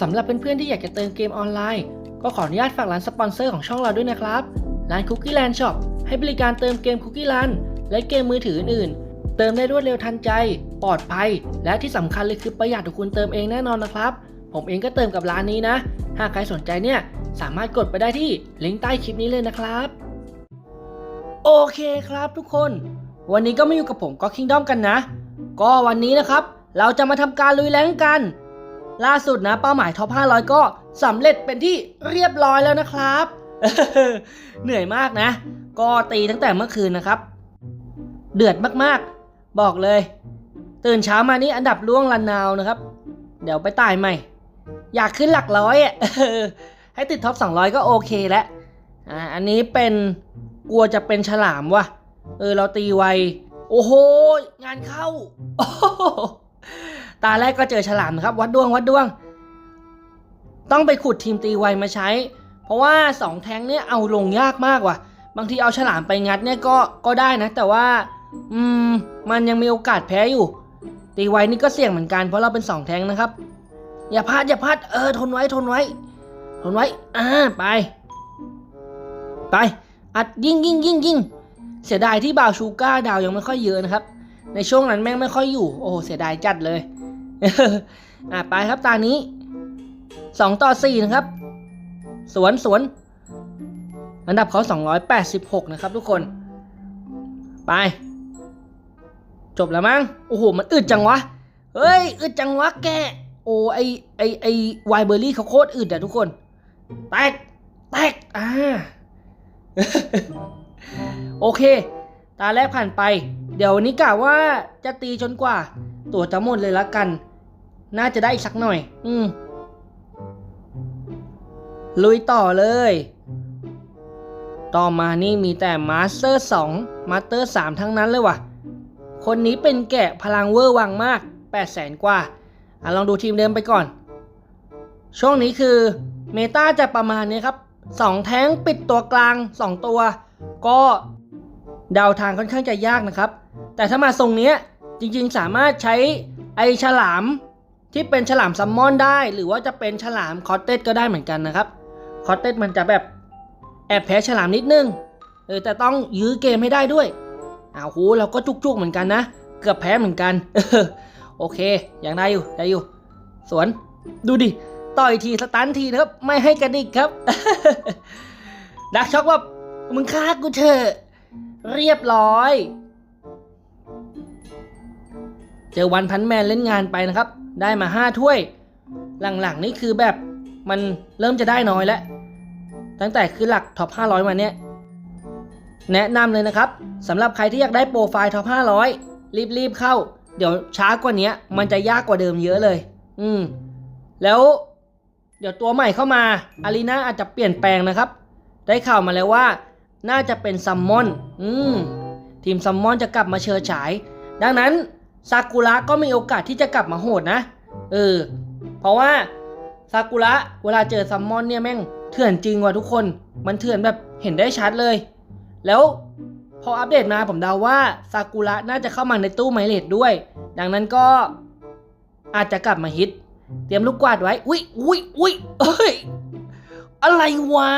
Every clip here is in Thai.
สำหรับเพื่อนๆที่อยากจะเติมเกมออนไลน์ ก็ขออนุญาตฝากร้านสปอนเซอร์ของช่องเราด้วยนะครับ ร้าน Cookie Land Shop ให้บริการเติมเกม Cookie Land และเกมมือถืออื่นๆ เติมได้รวดเร็วทันใจ ปลอดภัย และที่สำคัญเลยคือประหยัดกว่าคุณเติมเองแน่นอนนะครับ ผมเองก็เติมกับร้านนี้นะ หากใครสนใจเนี่ยสามารถกดไปได้ที่ลิงก์ใต้คลิปนี้เลยนะครับ โอเคครับทุกคน วันนี้ก็มาอยู่กับผมก็คิงด้อมกันนะ ก็วันนี้นะครับ เราจะมาทำการลุยแรงกัน ล่าสุดนะเป้าหมายท็อป 500 ก็สำเร็จเป็นที่เรียบร้อยแล้วนะครับ เหนื่อยมากนะ ก็ตีตั้งแต่เมื่อคืนนะครับ เดือดมากๆ บอกเลย ตื่นเช้ามานี่อันดับล่วงลันนาวนะครับ เดี๋ยวไปตายใหม่ อยากขึ้นหลักร้อยอะให้ติดท็อป 200 ก็โอเคแล้วอ่าอันนี้เป็นกลัวจะเป็นฉลามว่ะ เออเราตีไว โอ้โห งานเข้า ตาแรกก็เจอฉลามนะครับ วัดดวงวัดดวง ต้องไปขุดทีมตีไวมาใช้ เพราะว่าสองแทงเนี่ยเอาลงยากมากว่ะ บางทีเอาฉลามไปงัดเนี่ยก็ก็ได้นะ แต่ว่า อืม มันยังมีโอกาสแพ้อยู่ ตีไวนี่ก็เสี่ยงเหมือนกันเพราะเราเป็นสองแทงนะครับ อย่าพลาดอย่าพลาดเออทนไว้ทนไว้ ทนไว้อ่าไป ไป อัดยิงยิงยิงยิงเสียดายที่บาวชูก้าดาวยังไม่ค่อยเยอะนะครับ ในช่วงนั้นแม่งไม่ค่อยอยู่ โอ้เสียดายจัดเลย อะไปครับตานี้สองต่อสี่นะครับ สวนสวน อันดับเขา286นะครับ ทุกคน ไป จบแล้วมั้งโอ้โหมันอึดจังวะ เฮ้ยอึดจังวะแกโอ้ไอไอไอไวเบอร์รี่เขาโคตรอึดอะทุกคน แตก แตก อ่า โอเค ตาแรกผ่านไป เดี๋ยววันนี้กะว่าจะตีจนกว่า ตัวจะหมดเลยละกัน น่าจะได้อีกสักหน่อย อืม ลุยต่อเลย ต่อมานี่มีแต่มาสเตอร์2มาสเตอร์3ทั้งนั้นเลยว่ะ คนนี้เป็นแกะพลังเวอร์วังมาก8 0 0แสนกว่า อะลองดูทีมเดิมไปก่อน ช่วงนี้คือเมตาจะประมาณนี้ครับ2แท้งปิดตัวกลาง2ตัว ก็เดาทางค่อนข้างจะยากนะครับ แต่ถ้ามาทรงเนี้ยจริงๆสามารถใช้ไอฉลาม ที่เป็นฉลามซัมมอนได้ หรือว่าจะเป็นฉลามคอตเตสก็ได้เหมือนกันนะครับคอตเตสมันจะแบบแอบแพ้ฉลามนิดนึงเออแต่ต้องยื้อเกมให้ได้ด้วยอ้าวโหเราก็จุกๆเหมือนกันนะ เกือบแพ้เหมือนกันโอเคยังได้อยู่ได้อยู่สวนดูดิต่อยทีสตันทีนะครับไม่ให้กระดิกครับดักช็อกว่ามึงฆ่ากูเถอะเรียบร้อย เจอวันพันแมนเล่นงานไปนะครับ ได้มาห้าถ้วย หลังๆนี่คือแบบมันเริ่มจะได้น้อยแล้ว ตั้งแต่คือหลักท็อป 500 มาเนี้ยแนะนำเลยนะครับสำหรับใครที่อยากได้โปรไฟล์ท็อป 500 รีบๆเข้า เดี๋ยวช้ากว่านี้มันจะยากกว่าเดิมเยอะเลย อืม แล้วเดี๋ยวตัวใหม่เข้ามาอารีนาอาจจะเปลี่ยนแปลงนะครับ ได้ข่าวมาแล้วว่า น่าจะเป็นซัมมอน อืม ทีมซัมมอนจะกลับมาเชิดฉาย ดังนั้น ซากุระก็มีโอกาสที่จะกลับมาโหดนะ เออ เพราะว่าซากุระเวลาเจอซัมมอนเนี่ยแม่งเถื่อนจริงว่ะทุกคน มันเถื่อนแบบเห็นได้ชัดเลย แล้วพออัปเดตมาผมเดาว่าซากุระน่าจะเข้ามาในตู้ไมเลดด้วย ดังนั้นก็อาจจะกลับมาฮิต เตรียมลูกกวาดไว้ อุ้ยอุ้ยอุ้ยเอ้ย อะไรวะ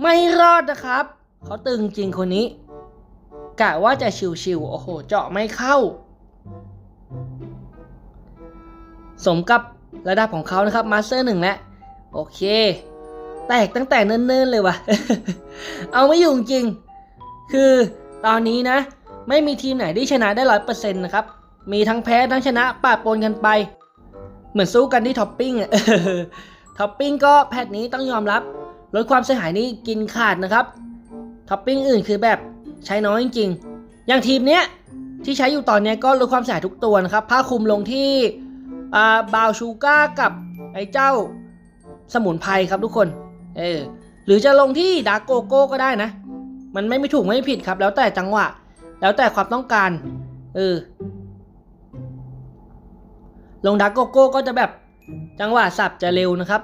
ไม่รอดนะครับ เขาตึงจริงคนนี้กะว่าจะชิวๆโอ้โห เจาะไม่เข้า สมกับระดับของเขานะครับมาสเตอร์หนึ่งแล้วโอเค แตกตั้งแต่เนิ่นๆเลยว่ะ เอาไม่อยู่จริง คือตอนนี้นะ ไม่มีทีมไหนที่ชนะได้ร้อยเปอร์เซ็นต์นะครับ มีทั้งแพ้ทั้งชนะปะปนกันไป เหมือนสู้กันที่ท็อปปิ้งอะท็อปปิ้งก็แพทนี้ต้องยอมรับ ลดความเสียหายนี่กินขาดนะครับท็อปปิ้งอื่นคือแบบใช้น้อยจริงๆ อย่างทีมเนี้ยที่ใช้อยู่ตอนนี้ก็ลดความเสียหายทุกตัวนะครับผ้าคลุมลงที่ บาวชูก้ากับไอ้เจ้าสมุนไพรครับทุกคน เออ หรือจะลงที่ดาร์โกโก้ก็ได้นะ มันไม่ไม่ถูกไม่ผิดครับ แล้วแต่จังหวะ แล้วแต่ความต้องการ เออ ลงดาร์โกโก้ก็จะแบบจังหวะสับจะเร็วนะครับ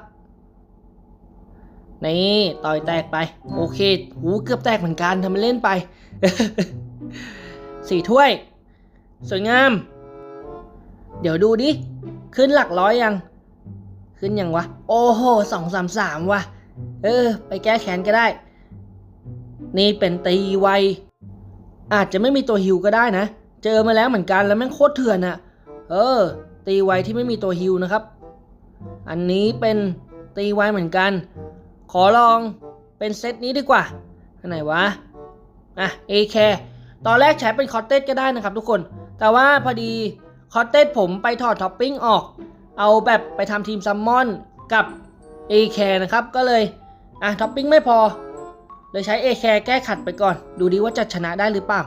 นี่ต่อยแตกไป โอเคหูเกือบแตกเหมือนกันทำไมเล่นไป สี่ถ้วย สวยงาม เดี๋ยวดูดิ ขึ้นหลักร้อยยัง ขึ้นยังวะ โอ้โหสองสามสามวะเออ ไปแก้แค้นก็ได้ นี่เป็นตีไว อาจจะไม่มีตัวฮิวก็ได้นะ เจอมาแล้วเหมือนกันแล้วแม่งโคตรเถื่อนอะเออ ตีไวที่ไม่มีตัวฮิวนะครับ อันนี้เป็นตีไวเหมือนกัน ขอลองเป็นเซตนี้ดีกว่าอันไหนวะ อะ AK ตอนแรกใช้เป็นคอตเต e ก็ได้นะครับทุกคน แต่ว่าพอดี คอตเต e ผมไปถอดท็อปปิ้งออก เอาแบบไปทำทีมซัมมอนกับ AK นะครับ ก็เลยอะท็อปปิ้งไม่พอ เลยใช้ AK แก้ขัดไปก่อน ดูดีว่าจะชนะได้หรือเปล่า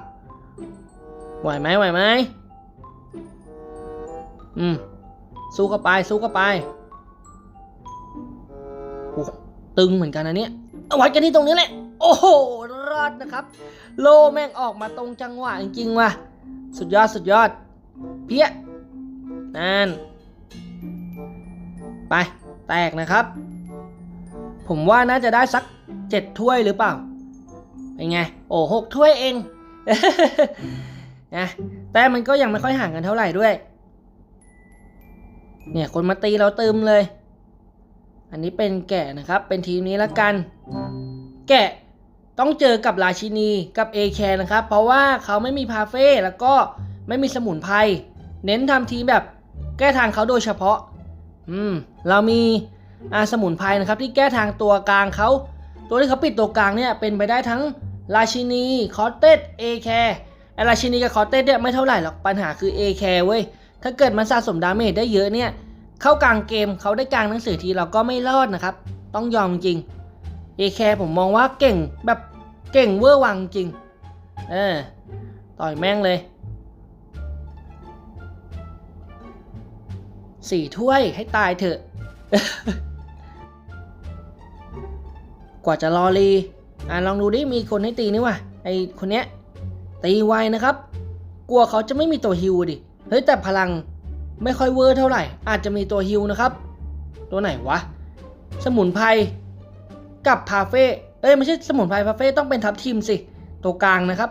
ไหวไหมไหวไหมอืม สู้เข้าไป สู้เข้าไปตึงเหมือนกันนะเนี่ยเอาวัดกันที่ตรงนี้แหละ โอ้โห รอดนะครับ โลแม่งออกมาตรงจังหวะจริงๆว่ะ สุดยอด สุดยอด เพี้ยนั่น ไป แตกนะครับ ผมว่าน่าจะได้สักเจ็ดถ้วยหรือเปล่า เป็นไง โอ้หกถ้วยเองนะแต่มันก็ยังไม่ค่อยห่างกันเท่าไหร่ด้วย เนี่ยคนมาตีเราเติมเลย อันนี้เป็นแกะนะครับ เป็นทีมนี้ละกัน แกะต้องเจอกับราชินีกับเอแคนะครับ เพราะว่าเขาไม่มีพาเฟ่แล้วก็ ไม่มีสมุนไพร เน้นทำทีแบบแก้ทางเขาโดยเฉพาะ อืม เรามีอาสมุนไพรนะครับ ที่แก้ทางตัวกลางเขา ตัวที่เขาปิดตัวกลางเนี่ยเป็นไปได้ทั้งราชินีคอเตสเอแคร์ไอราชินีกับคอเตสเนี่ยไม่เท่าไหร่หรอก ปัญหาคือเอแคร์เว้ย ถ้าเกิดมันสะสมดาเมจได้เยอะเนี่ย เข้ากลางเกมเขาได้กลางหนังสือทีเราก็ไม่รอดนะครับ ต้องยอมจริงเอแคร์ผมมองว่าเก่งแบบเก่งเวอร์วังจริง เออ ต่อยแม่งเลย สี่ถ้วยให้ตายเถอะ กว่าจะรอรีอะลองดูดิมีคนให้ตีนี่ว่ะไอคนเนี้ยตีไวนะครับ กลัวเขาจะไม่มีตัวฮิวดิเฮ้ยแต่พลังไม่ค่อยเวอร์เท่าไหร่ อาจจะมีตัวฮิวนะครับ ตัวไหนวะ สมุนไพรกับพาเฟ่เอ้ยไม่ใช่สมุนไพรพาเฟ่ต้องเป็นทับทิมสิ ตัวกลางนะครับ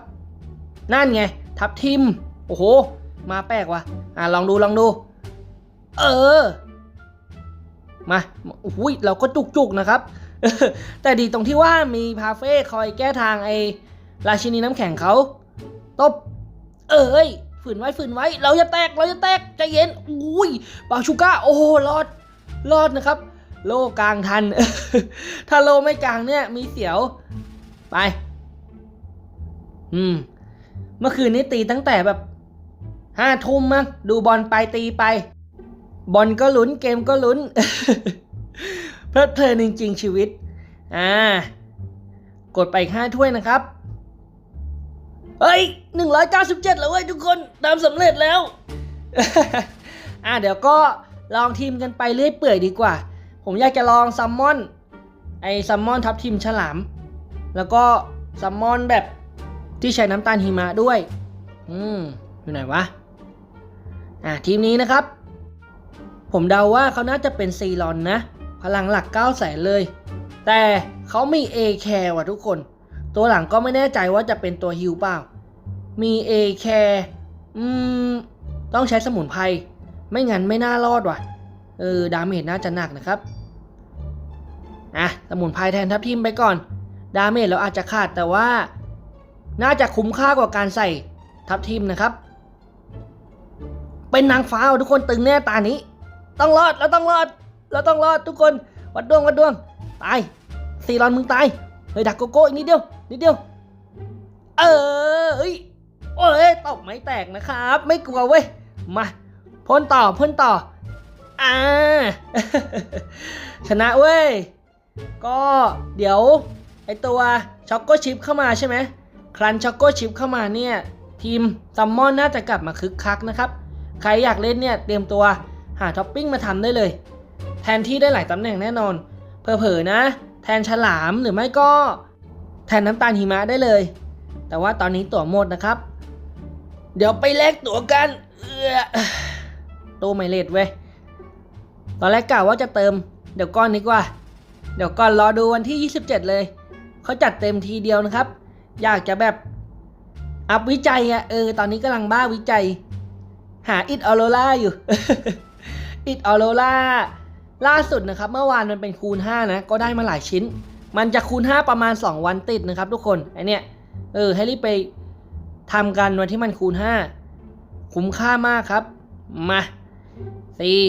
นั่นไง ทับทิมโอ้โห มาแปลกว่ะอะลองดูลองดู เออ มาอุ้ยเราก็จุกๆนะครับ แต่ดีตรงที่ว่ามีพาเฟ่คอยแก้ทางไอราชินีน้ำแข็งเขาตบ เอ้ยฝืนไว้ฝืนไว้ เราจะแตกเราจะแตกใจเย็นอุ้ยบาชูก้าโอ้รอดรอดนะครับ โลกลางทัน ถ้าโลไม่กลางเนี่ยมีเสียว ไป อืม เมื่อคืนนี้ตีตั้งแต่แบบห้าทุ่มมั้งดูบอลไปตีไป บอลก็ลุ้นเกมก็ลุ้น เพลิดเพลินจริง ๆ ชีวิต อ่ากดไปห้าถ้วยนะครับ เฮ้ยหนึ่งร้อยเก้าสิบเจ็ดแล้วเว้ยทุกคนทำสำเร็จแล้ว อ่าเดี๋ยวก็ลองทีมกันไปเรื่อยเปื่อยดีกว่า ผมอยากจะลองซัมมอน ไอซัมมอนทับทีมฉลาม แล้วก็ซัมมอนแบบที่ใช้น้ำตาลหิมะด้วย อืม อยู่ไหนวะ อ่าทีมนี้นะครับ ผมเดาว่าเขาน่าจะเป็นซีรอนนะ พลังหลัก9 0 0แสนเลย แต่เขามี A แคร์ว่ะทุกคน ตัวหลังก็ไม่แน่ใจว่าจะเป็นตัวฮิวเปล่า มี A แคร์อืม ต้องใช้สมุนไพร ไม่งั้นไม่น่ารอดว่ะ เออ ดาเมจน่าจะหนักนะครับ อะ สมุนไพรแทนทับทิมไปก่อน ดาเมจเราอาจจะขาดแต่ว่า น่าจะคุ้มค่ากว่าการใส่ทับทิมนะครับ เป็นนางฟ้าทุกคนตึงแน่ตานี้ ต้องรอดเราต้องรอดเราต้องรอดทุกคนวัดดวงวัดดวงตายซีรอนมึงตายเฮ้ยดักโกโก้อีกนิดเดียวนิดเดียว เออเฮ้ยโอ้ยตบไม่แตกนะครับ ไม่กลัวเว้ยมาพ่นต่อพ่นต่ออ่าชนะเว้ยก็เดี๋ยวไอตัวช็อกโกชิปเข้ามาใช่ไหมครันช็อกโกชิปเข้ามาเนี่ยทีมซัมมอนน่าจะกลับมาคึกคักนะครับ ใครอยากเล่นเนี่ยเตรียมตัว หาท็อปปิ้งมาทำได้เลย แทนที่ได้หลายตำแหน่งแน่นอนเผลอๆนะ แทนฉลามหรือไม่ก็ แทนน้ำตาลหิมะได้เลย แต่ว่าตอนนี้ตั๋วหมดนะครับ เดี๋ยวไปแลกตั๋วกันเออตู้ไม่เลดเว้ยตอนแรกกะว่าจะเติม เดี๋ยวก้อนดีกว่า เดี๋ยวก่อนรอดูวันที่ 27 เลย เขาจัดเต็มทีเดียวนะครับ อยากจะแบบอัพวิจัยอะเออ ตอนนี้กำลังบ้าวิจัย หาอิดออโรล่าอยู่ อิดออโรล่าล่าสุดนะครับ เมื่อวานมันเป็นคูณ 5 นะ ก็ได้มาหลายชิ้น มันจะคูณ 5 ประมาณ 2 วันติดนะครับ ทุกคนไอเนี้ยเออให้รีบไปทำกันวันที่มันคูณ 5 คุ้มค่ามากครับ มาสี่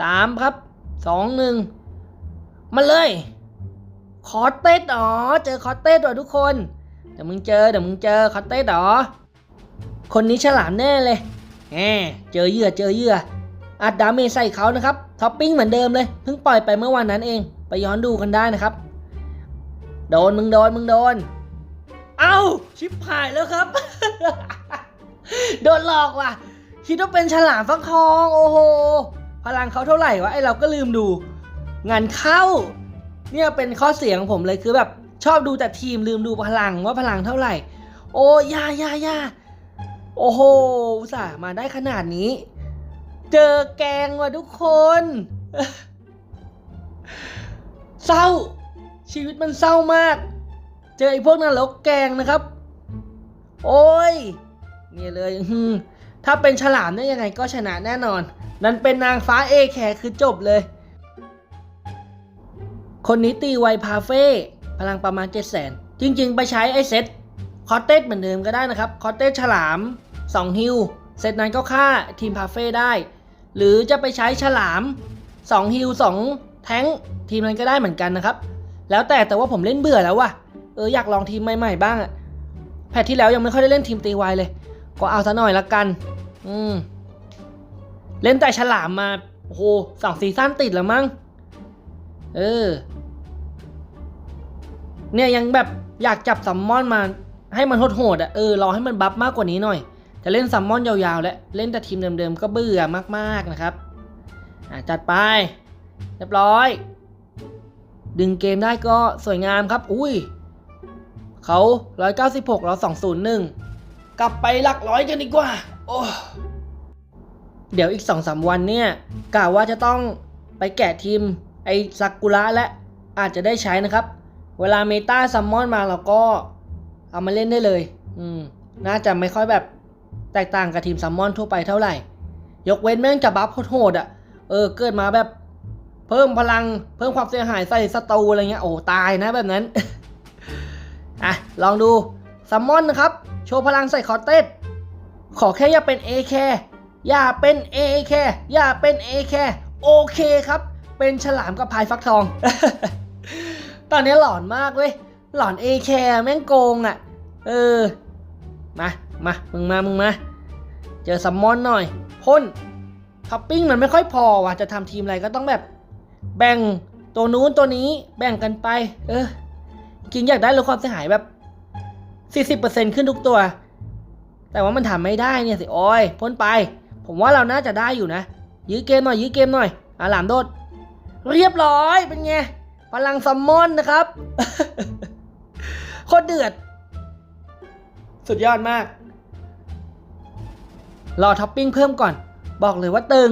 สามครับสองหนึ่งมาเลย คอเตสอ๋อเจอคอเตสว่ะทุกคน เดี๋ยวมึงเจอเดี๋ยวมึงเจอคอเตสอ๋อคนนี้ฉลามแน่เลยแหมเจอเหยื่อเจอเหยื่อ อัดดาเมจใส่เขานะครับท็อปปิ้งเหมือนเดิมเลยเพิ่งปล่อยไปเมื่อวันนั้นเอง ไปย้อนดูกันได้นะครับ โดนมึงโดนมึงโดน เอ้าชิบหายแล้วครับ โดนหลอกว่ะ คิดว่าเป็นฉลามฟักทองโอ้โหพลังเขาเท่าไหร่วะไอเราก็ลืมดู งานเข้า เนี่ยเป็นข้อเสียของผมเลยคือแบบชอบดูแต่ทีมลืมดูพลังว่าพลังเท่าไหร่ โอ้ยายายาโอ้โหอุตส่ามาได้ขนาดนี้ เจอแกงว่ะทุกคน เศร้า ชีวิตมันเศร้ามาก เจอไอ้พวกนรกแกงนะครับ โอ้ยเนี่ยเลยถ้าเป็นฉลามเนี่ยยังไงก็ชนะแน่นอน นั่นเป็นนางฟ้าเอแคร์คือจบเลย คนนี้ตีไวพาเฟ่พลังประมาณ7 0 0 0 0 0จริง ๆ ไปใช้ไอ้เซตคอตเตสเหมือนเดิมก็ได้นะครับ คอตเตสฉลาม 2 ฮิวเซตนั้นก็ฆ่าทีมพาเฟ่ได้ หรือจะไปใช้ฉลาม2ฮิว2แท้งทีมนั้นก็ได้เหมือนกันนะครับ แล้วแต่แต่ว่าผมเล่นเบื่อแล้วว่ะเอออยากลองทีมใหม่ๆบ้างอะแพทที่แล้วยังไม่ค่อยได้เล่นทีมตีไวเลย ก็เอาซะหน่อยละกัน อืมเล่นแต่ฉลามมาโอ้โหสองซีซั่นติดแล้วมั้งเออ เนี่ยยังแบบอยากจับซัมมอนมาให้มันโหดๆอะเออรอให้มันบัฟมากกว่านี้หน่อย จะเล่นซัมมอนยาวๆ แล้วเล่นแต่ทีมเดิมๆ ก็เบื่อมากๆนะครับจัดไป เรียบร้อย ดึงเกมได้ก็สวยงามครับ อุ้ยเขา 196 เรา 201 กลับไปหลักร้อยกันดีกว่า โอ้เดี๋ยวอีก 2-3 วันเนี่ยกะว่าจะต้องไปแกะทีมไอซากุระและอาจจะได้ใช้นะครับ เวลาเมตาซัมมอนมาเราก็เอามาเล่นได้เลย อืม น่าจะไม่ค่อยแบบ แตกต่างกับทีมซัมมอนทั่วไปเท่าไหร่ ยกเว้นแม่งจะบัฟโหดอะ เออ เกิดมาแบบ เพิ่มพลัง เพิ่มความเสียหายใส่ศัตรูอะไรเงี้ย โอ้ ตายนะแบบนั้น อะ ลองดูซัมมอนนะครับ โชว์พลังใส่คอเตสขอแค่อย่าเป็น A แคอย่าเป็น A แคอย่าเป็น A แคโอเคครับ เป็นฉลามกับพายฟักทอง ตอนนี้หลอนมากเว้ย หลอน A แคแม่งโกงอะ เออ มา มา มึงมา มึงมา เจอซัมมอนหน่อย พ่นท็อปปิ้งมันไม่ค่อยพอว่ะ จะทำทีมอะไรก็ต้องแบบ แบ่งตัวนู้นตัวนี้แบ่งกันไป เออ จริงอยากได้ลดความเสียหายแบบ 40%ขึ้นทุกตัว แต่ว่ามันทำไม่ได้เนี่ยสิโอ้ยพ้นไป ผมว่าเราน่าจะได้อยู่นะ ยื้อเกมหน่อย ยื้อเกมหน่อยอาหลามโดด เรียบร้อย เป็นไง พลังซัมมอนนะครับ โคตรเดือด สุดยอดมาก รอท็อปปิ้งเพิ่มก่อน บอกเลยว่าตึง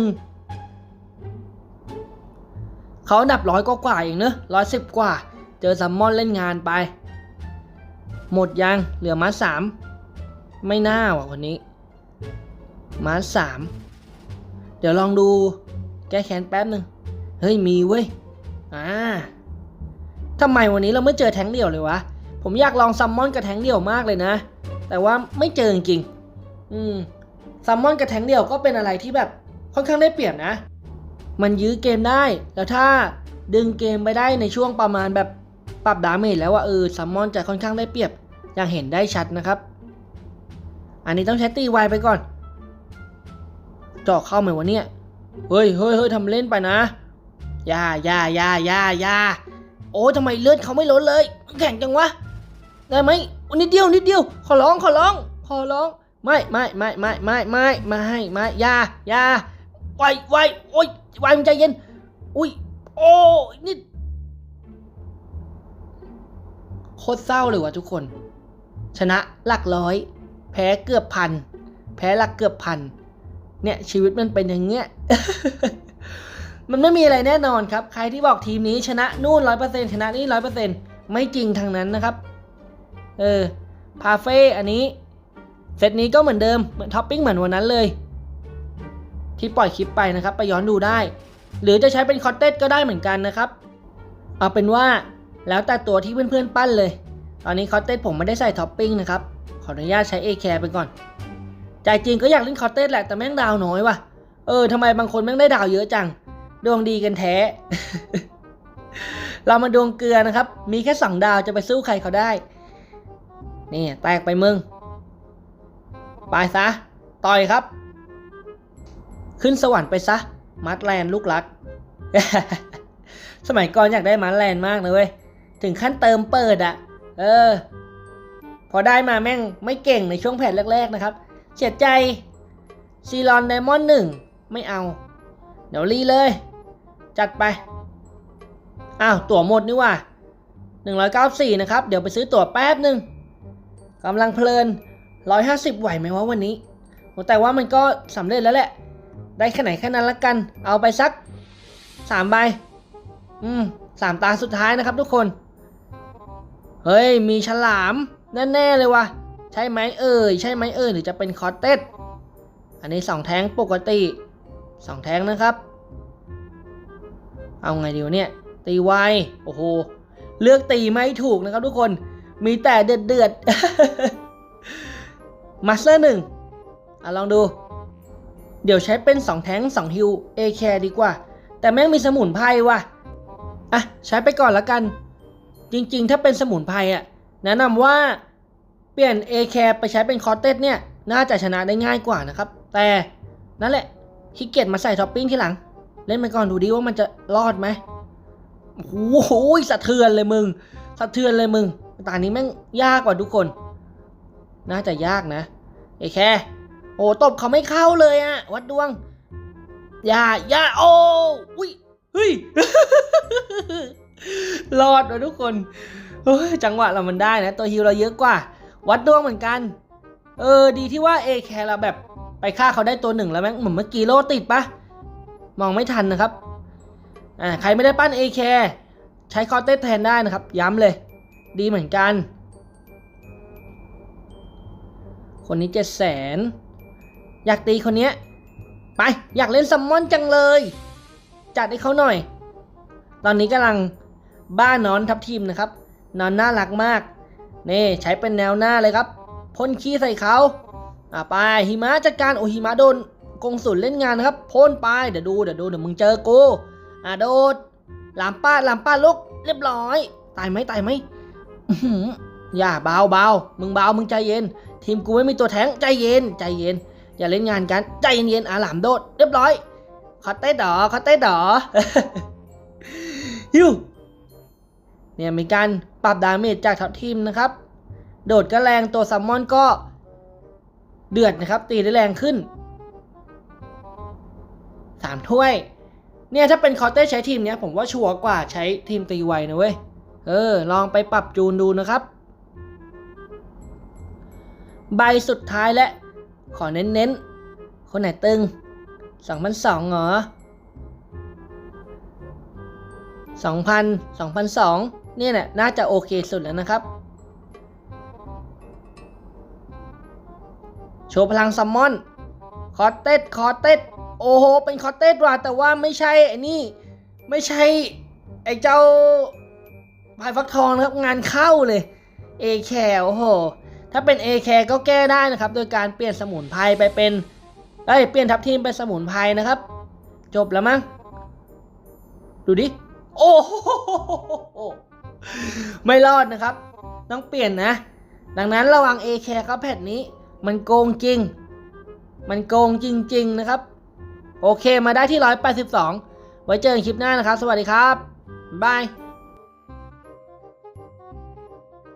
เขาอันดับร้อยกว่าเองเนอะร้อยสิบกว่า เจอซัมมอนเล่นงานไป หมดยัง เหลือมาสามไม่น่าว่ะคนนี้ มาสามเดี๋ยวลองดู แก้แค้นแป๊บหนึ่งเฮ้ย มีเว้ย อ่าทำไมวันนี้เราไม่เจอแทงเดี่ยวเลยวะ ผมอยากลองซัมมอนกับแทงเดี่ยวมากเลยนะ แต่ว่าไม่เจอจริงๆอืม ซัมมอนกับแทงเดี่ยวก็เป็นอะไรที่แบบค่อนข้างได้เปรียบนะ มันยื้อเกมได้ แล้วถ้าดึงเกมไปได้ในช่วงประมาณแบบปรับดาเมจแล้วว่าเออซัมมอนจะค่อนข้างได้เปรียบอย่างเห็นได้ชัดนะครับ อันนี้ต้องใช้ตีไวไปก่อนเจาะเข้าไหมวะเนี่ย เฮ้ยเฮ้ยเฮ้ยทำเล่นไปนะอย่าอย่าอย่าอย่าอย่าโอ้ยทำไมเลือดเขาไม่ลดเลย แข็งจังวะ ได้ไหมนิดเดียวนิดเดียว ขอร้องขอร้อง ขอร้อง ไม่ไม่ไม่ไม่ไม่ไม่ไม่ไม่ยายาไวไวโอ้ยไวมันใจเย็น อุ้ยโอ้นี่โคตรเศร้าเลยว่ะทุกคน ชนะหลักร้อย แพ้เกือบพัน แพ้หลักเกือบพัน เนี่ยชีวิตมันเป็นอย่างเงี้ยมันไม่มีอะไรแน่นอนครับ ใครที่บอกทีมนี้ชนะนู่นร้อยเปอร์เซ็นชนะนี่ร้อยเปอร์เซ็นไม่จริงทางนั้นนะครับ เออ พาเฟ่อันนี้ เซตนี้ก็เหมือนเดิมเหมือนท็อปปิ้งเหมือนวันนั้นเลย ที่ปล่อยคลิปไปนะครับไปย้อนดูได้ หรือจะใช้เป็นคอตเต็ก็ได้เหมือนกันนะครับ เอาเป็นว่าแล้วแต่ตัวที่เพื่อนๆปั้นเลย ตอนนี้คอตเต็ผมไม่ได้ใส่ท็อปปิ้งนะครับขออนุญาตใช้เอแคร์ไปก่อนใจจริงก็อยากเล่นคอตเต็แหละแต่แม่งดาวน้อยว่ะเออทำไมบางคนแม่งได้ดาวเยอะจัง ดวงดีกันแท้ เรามาดวงเกลือนะครับ มีแค่สองดาวจะไปสู้ใครเขาได้ นี่แตกไปมึง ไปซะ ต่อยครับ ขึ้นสวรรค์ไปซะ มัดแลนลูกรัก สมัยก่อนอยากได้มัดแลนมากเลยเว้ย ถึงขั้นเติมเปิดอะเออ พอได้มาแม่งไม่เก่งในช่วงแผ่นแรก ๆ นะครับ เสียใจซีรอนไดมอนด์หนึ่งไม่เอา เดี๋ยวรีเลย จัดไป อ้าว ตั๋วหมดนี่ว่า194 นะครับ เดี๋ยวไปซื้อตั๋วแป๊บหนึ่งกำลังเพลิน 150ไหวไหมวะวันนี้ แต่ว่ามันก็สำเร็จแล้วแหละ ได้แค่ไหนแค่นั้นละกัน เอาไปสัก3ใบ อืมสามตาสุดท้ายนะครับทุกคน เฮ้ย มีฉลาม แน่ๆเลยว่ะ ใช่ไหมเอ่ย ใช่ไหมเอ่ย หรือจะเป็นคอตเต็ด อันนี้2แท้งปกติ2แท้งนะครับ เอาไงดีวะเนี่ย ตีไว โอ้โห เลือกตีไม่ถูกนะครับทุกคน มีแต่เดือดเดือด มาสเตอร์หนึ่งอะลองดู เดี๋ยวใช้เป็น 2 แท้ง2ฮิว A แคร์ดีกว่า แต่แม่งมีสมุนไพรว่ะ อะ ใช้ไปก่อนละกัน จริงๆ ถ้าเป็นสมุนไพรอะ แนะนำว่าเปลี่ยน A แคร์ไปใช้เป็นคอร์เตสเนี่ย น่าจะชนะได้ง่ายกว่านะครับ แต่นั่นแหละขี้เกียจมาใส่ท็อปปิ้งที่หลัง เล่นไปก่อนดูดิว่ามันจะรอดไหมโอ้โหสะเทือนเลยมึง สะเทือนเลยมึงตานี้แม่งยากกว่าทุกคน น่าจะยากนะ เอแคร์โอ้ตบเขาไม่เข้าเลยอะวัดดวง อย่าอย่าโอ้อุ้ยเฮ้ยรอดเลยทุกคนจังหวะเรามันได้นะ ตัวฮิวเราเยอะกว่า วัดดวงเหมือนกัน เออ ดีที่ว่าเอแคร์เราแบบไปฆ่าเขาได้ตัวหนึ่งแล้วแม่งเหมือนเมื่อกี้โลติดปะมองไม่ทันนะครับอ่าใครไม่ได้ปั้นเอแคร์ใช้คอเตสแทนได้นะครับ ย้ำเลย ดีเหมือนกัน คนนี้เจ็ดแสนอยากตีคนเนี้ยไปอยากเล่นซัมมอนจังเลย จัดให้เขาหน่อย ตอนนี้กำลังบ้านนอนทับทีมนะครับ นอนน่ารักมากนี่ใช้เป็นแนวหน้าเลยครับพ่นขี้ใส่เขาอ่าไปหิมะจัดการโอหิมะโดนกงสุนเล่นงานนะครับพ่นไปเดี๋ยวดูเดี๋ยวดูเดี๋ยวมึงเจอกูอ่าโดดลามป้าลามป้าลุกเรียบร้อย ตายไหมตายไหมอย่าเบาเบามึงเบามึงใจเย็น ทีมกูไม่มีตัวแทงใจเย็นใจเย็น อย่าเล่นงานกันใจเย็นๆอาหลามโดดเรียบร้อยคอตเต้ดอคอตเต้ดอฮิวเนี่ยมีการปรับดาเมจจากท็อปทีมนะครับ โดดก็แรงตัวซัมมอนก็เดือดนะครับ ตีได้แรงขึ้นสามถ้วย เนี่ยถ้าเป็นคอเต้ใช้ทีมเนี้ยผมว่าชัวร์กว่าใช้ทีมตีไวนะเว้ย เออ ลองไปปรับจูนดูนะครับ ใบสุดท้ายและ ขอเน้นๆ คนไหนตึงสองพันสองเหรอสองพันสองพันสองเนี่ยแหละน่าจะโอเคสุดแล้วนะครับ โชว์พลังซัมมอน คอเตสคอเตสโอ้โห เป็นคอเตสว่ะแต่ว่าไม่ใช่ไอ้นี่ ไม่ใช่ ไอ้เจ้าพายฟักทองนะครับ งานเข้าเลย เอแคโอ้โห ถ้าเป็น A แคก็แก้ได้นะครับ โดยการเปลี่ยนสมุนไพรไปเป็นเอ้ยเปลี่ยนทับทีมเป็นสมุนไพรนะครับ จบแล้วมั้ง ดูดิ โอ้โหไม่รอดนะครับ ต้องเปลี่ยนนะ ดังนั้นระวัง A แครับแพทนี้ มันโกงจริง มันโกงจริง ๆ นะครับ โอเคมาได้ที่ 182 ไว้เจอกันคลิปหน้านะครับ สวัสดีครับ บายบาย